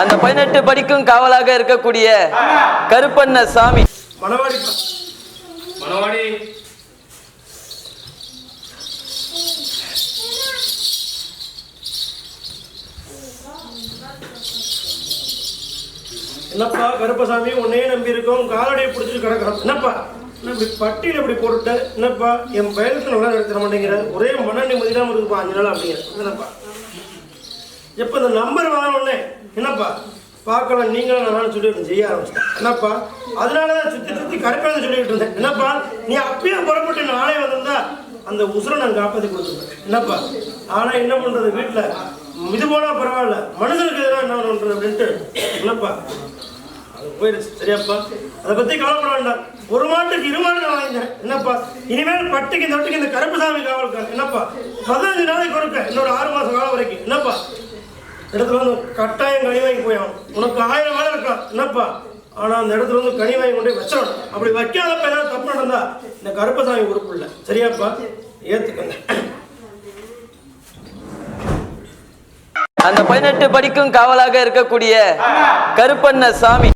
அந்த பதினெட்டு படிக்கும் காவலாக இருக்கக்கூடிய கருப்பண்ண சாமி. என்னப்பா கருப்பசாமி உன்னையே நம்பி இருக்கோம். காலடியை பிடிச்சிட்டு கிடக்கிறோம். என்னப்பா? என்ன இப்படி பட்டியல் இப்படி போட்டு என்னப்பா? என் பயலுக்கு நல்லா நடத்த மாட்டேங்கிற. ஒரே மன நிம்மதி தான் இருக்குப்பா அஞ்சு நாள் அப்படிங்கிற. என்னப்பா? எப்போ இந்த நம்பர் என்னப்பா? பார்க்கலாம் நீங்களும் நல்லா சொல்லிட்டு செய்ய ஆரம்பிச்சேன் என்னப்பா? அதனால தான் சுற்றி சுற்றி கருப்பேன்னு சொல்லிட்டு இருந்தேன். என்னப்பா? நீ அப்பயே புறப்பட்டு நாளே வந்திருந்தா அந்த உசுரை நான் காப்பாற்றி கொடுத்துருப்பேன் என்னப்பா? ஆனால் என்ன பண்ணுறது வீட்டில் இது போனால் பரவாயில்ல. மனுஷனுக்கு எதிராக என்ன பண்ணுறது அப்படின்ட்டு. என்னப்பா? அது போயிடுச்சு சரியாப்பா. அதை பற்றி கவலைப்பட வேண்டாம். ஒரு மாட்டுக்கு இரு மாடு நான் வாங்கினேன் என்னப்பா? இனிமேல் பட்டுக்கு இந்த வட்டுக்கு இந்த கருப்புசாமி காவலுக்கு என்னப்பா? பதினஞ்சு நாளைக்கு கொடுக்க இன்னொரு ஆறு மாதம் காலம் வரைக்கும். என்னப்பா? இடத்துல வந்து கட்டாயம் கனி வாங்கி போயாகும் உனக்கு ஆயிரம் வேலை இருக்கா? என்னப்பா? ஆனா அந்த இடத்துல வந்து கனி வாங்கி கொண்டு போய் வச்சிடணும். அப்படி வைக்காதப்ப ஏதாவது தப்பு நடந்தா இந்த கருப்பசாமி உறுப்பு இல்லை சரியாப்பா? ஏத்துக்கங்க. அந்த பதினெட்டு படிக்கும் காவலாக இருக்கக்கூடிய கருப்பண்ண சாமி.